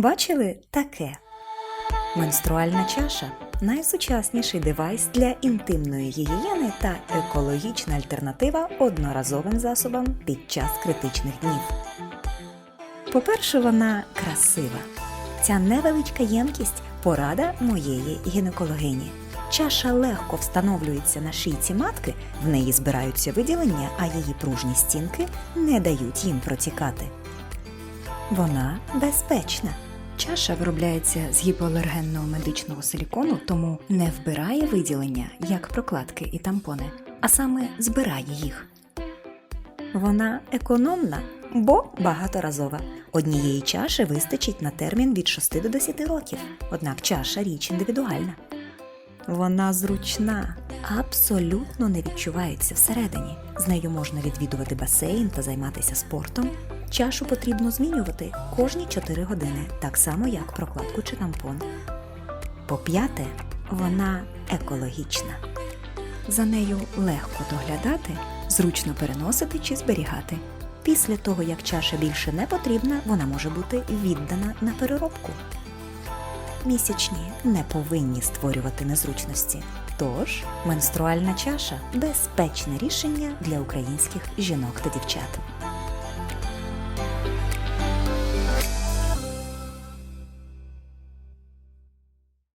Бачили таке? Менструальна чаша найсучасніший девайс для інтимної гігієни та екологічна альтернатива одноразовим засобам під час критичних днів. По-перше, вона красива. Ця невеличка ємкість порада моєї гінекологині. Чаша легко встановлюється на шийці матки, в неї збираються виділення, а її пружні стінки не дають їм протікати. Вона безпечна. Чаша виробляється з гіпоалергенного медичного силікону, тому не вбирає виділення, як прокладки і тампони, а саме збирає їх. Вона економна, бо багаторазова. Однієї чаші вистачить на термін від 6 до 10 років, однак чаша річ індивідуальна. Вона зручна, абсолютно не відчувається всередині. З нею можна відвідувати басейн та займатися спортом. Чашу потрібно змінювати кожні 4 години, так само як прокладку чи тампон. По-п'яте, вона екологічна. За нею легко доглядати, зручно переносити чи зберігати. Після того, як чаша більше не потрібна, вона може бути віддана на переробку. Місячні не повинні створювати незручності. Тож менструальна чаша безпечне рішення для українських жінок та дівчат.